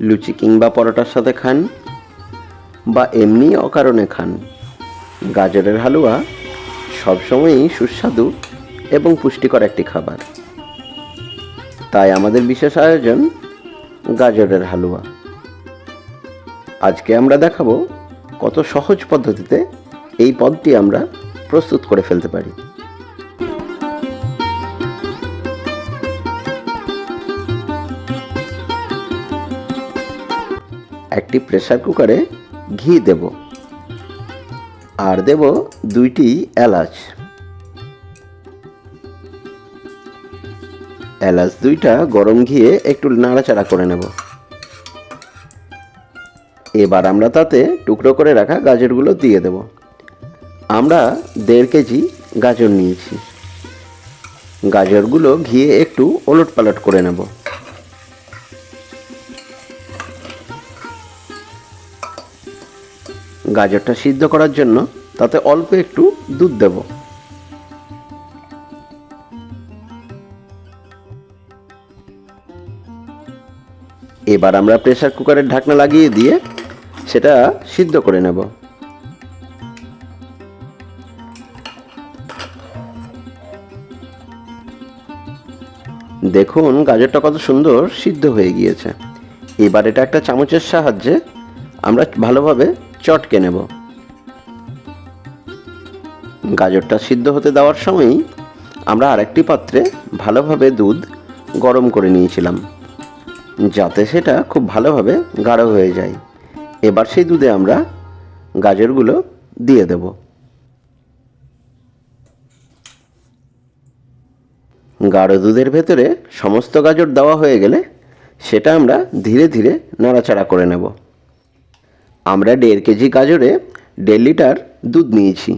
লুচি কিংবা পরোটার সাথে খান বা এমনি অকারণে খান। গাজরের হালুয়া সবসময়ই সুস্বাদু এবং পুষ্টিকর একটি খাবার। তাই আমাদের বিশেষ আয়োজন গাজরের হালুয়া। আজকে আমরা দেখাবো কত সহজ পদ্ধতিতে এই পদটি আমরা প্রস্তুত করে ফেলতে পারি। একটি প্রেসার কুকারে ঘি দেব। আর দেব দুইটি এলাচ। এলাচ দুইটা গরম ঘিয়ে একটু নাড়াচাড়া করে নেব। এবার আমরা তাতে টুকরো করে রাখা গাজরগুলো দিয়ে দেব। আমরা দেড় কেজি গাজর নিয়েছি। গাজরগুলো ঘিয়ে একটু ওলট পালট করে নেব। গাজরটা সিদ্ধ করার জন্য তাতে অল্প একটু দুধ দেব। এবার আমরা প্রেসার কুকারের ঢাকনা লাগিয়ে দিয়ে সেটা সিদ্ধ করে নেব। দেখুন, গাজরটা কত সুন্দর সিদ্ধ হয়ে গিয়েছে। এবার এটা একটা চামচের সাহায্যে আমরা ভালোভাবে চটকে নেব। গাজরটা সিদ্ধ হতে দেওয়ার সময়ই আমরা আরেকটি পাত্রে ভালোভাবে দুধ গরম করে নিয়েছিলাম, যাতে সেটা খুব ভালোভাবে গাঢ় হয়ে যায়। এবার সেই দুধে আমরা গাজরগুলো দিয়ে দেব। গাঢ় দুধের ভেতরে সমস্ত গাজর দেওয়া হয়ে গেলে সেটা আমরা ধীরে ধীরে নাড়াচাড়া করে নেব। আমরা দেড় কেজি গাজরে দেড় লিটার দুধ নিয়েছি।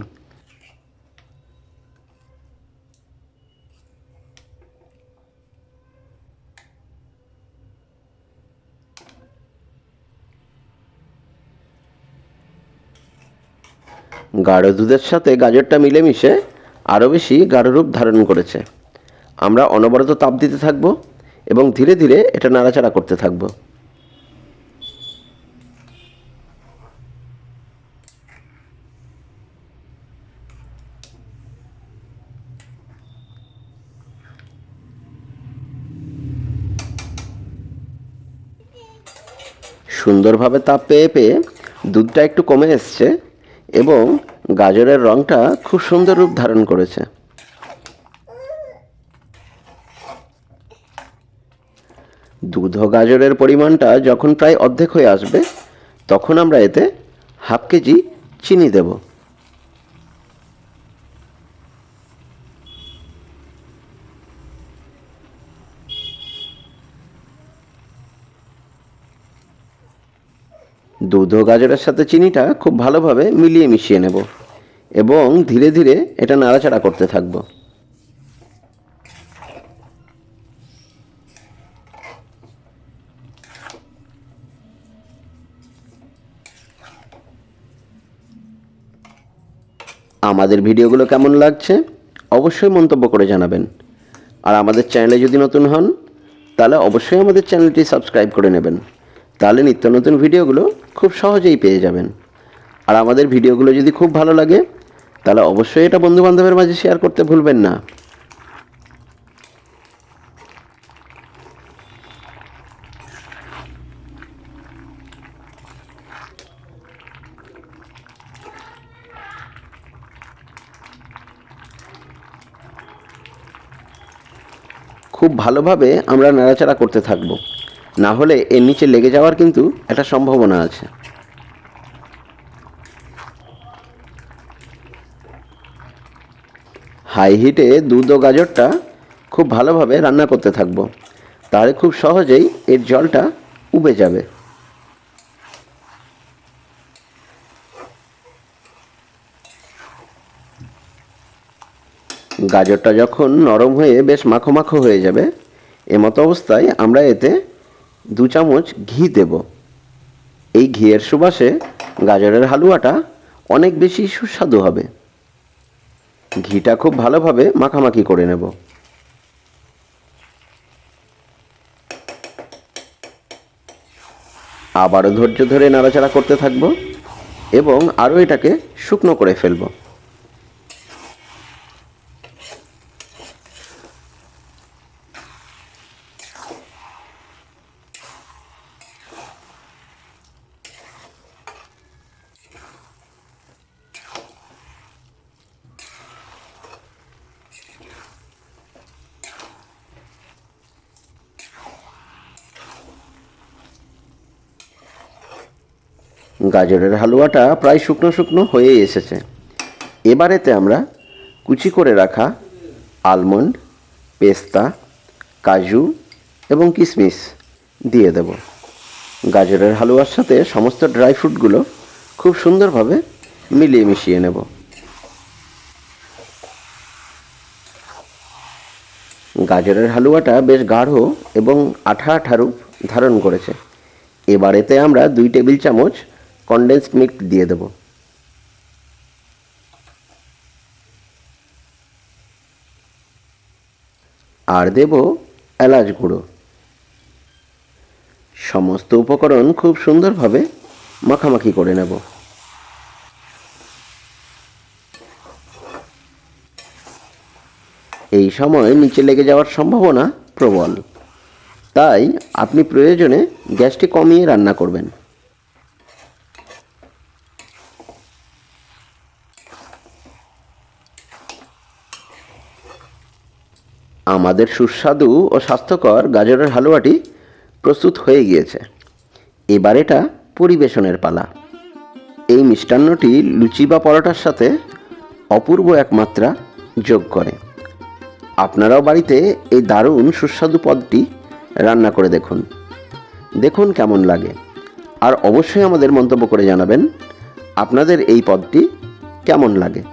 গাঢ় দুধের সাথে গাজরটা মিলেমিশে আরও বেশি গাঢ় রূপ ধারণ করেছে। আমরা অনবরত তাপ দিতে থাকব এবং ধীরে ধীরে এটা নাড়াচাড়া করতে থাকব। সুন্দরভাবে তাপ পেয়ে পেয়ে দুধটা একটু কমে এসছে এবং গাজরের রঙটা খুব সুন্দর রূপ ধারণ করেছে। দুধ গাজরের পরিমাণটা যখন প্রায় অর্ধেক হয়ে আসবে, তখন আমরা এতে হাফ কেজি চিনি দেব। দুধ ও গাজরের সাথে চিনিটা খুব ভালোভাবে মিলিয়ে মিশিয়ে নেব এবং ধীরে ধীরে এটা নাড়াচাড়া করতে থাকব। আমাদের ভিডিওগুলো কেমন লাগছে অবশ্যই মন্তব্য করে জানাবেন। আর আমাদের চ্যানেলে যদি নতুন হন, তাহলে অবশ্যই আমাদের চ্যানেলটি সাবস্ক্রাইব করে নেবেন। তাহলে নিত্য নতুন ভিডিওগুলো খুব সহজেই পেয়ে যাবেন। আর আমাদের ভিডিওগুলো যদি খুব ভালো লাগে, তাহলে অবশ্যই এটা বন্ধুবান্ধবের মাঝে শেয়ার করতে ভুলবেন না। খুব ভালোভাবে আমরা নাড়াচাড়া করতে থাকব। না হলে এর নিচে লেগে যাওয়ার কিন্তু একটা সম্ভাবনা আছে। হাই হিটে দুধ ও গাজরটা খুব ভালোভাবে রান্না করতে থাকব। তাহলে খুব সহজেই এর জলটা উবে যাবে। গাজরটা যখন নরম হয়ে বেশ মাখো মাখো হয়ে যাবে এমতো অবস্থায় আমরা এতে দু চামচ ঘি দেব। এই ঘিয়ের সুবাসে গাজরের হালুয়াটা অনেক বেশি সুস্বাদু হবে। ঘিটা খুব ভালোভাবে মাখামাখি করে নেব। আবারও ধৈর্য ধরে নাড়াচাড়া করতে থাকব এবং আরও এটাকে শুকনো করে ফেলব। গাজরের হালুয়াটা প্রায় শুকনো শুকনো হয়েই এসেছে। এবারেতে আমরা কুচি করে রাখা আলমন্ড পেস্তা, কাজু এবং কিশমিশ দিয়ে দেব। গাজরের হালুয়ার সাথে সমস্ত ড্রাই ফ্রুটগুলো খুব সুন্দরভাবে মিলিয়ে মিশিয়ে নেব। গাজরের হালুয়াটা বেশ গাঢ় এবং আঠা আঠা রূপ ধারণ করেছে। এবার এতে আমরা দুই টেবিল চামচ কনডেন্স মিল্ক দিয়ে দেব। আর দেব এলাচ গুঁড়ো। সমস্ত উপকরণ খুব সুন্দরভাবে মাখামাখি করে নেব। এই সময় নিচে লেগে যাওয়ার সম্ভাবনা প্রবল। তাই আপনি প্রয়োজনে গ্যাসটি কমিয়ে রান্না করবেন। আমাদের সুস্বাদু ও স্বাস্থ্যকর গাজরের হালুয়াটি প্রস্তুত হয়ে গিয়েছে। এবার এটা পরিবেশনের পালা। এই মিষ্টান্নটি লুচি বা পরোটার সাথে অপূর্ব এক মাত্রা যোগ করে। আপনারাও বাড়িতে এই দারুণ সুস্বাদু পদটি রান্না করে দেখুন। দেখুন কেমন লাগে। আর অবশ্যই আমাদের মন্তব্য করে জানাবেন, আপনাদের এই পদটি কেমন লাগে।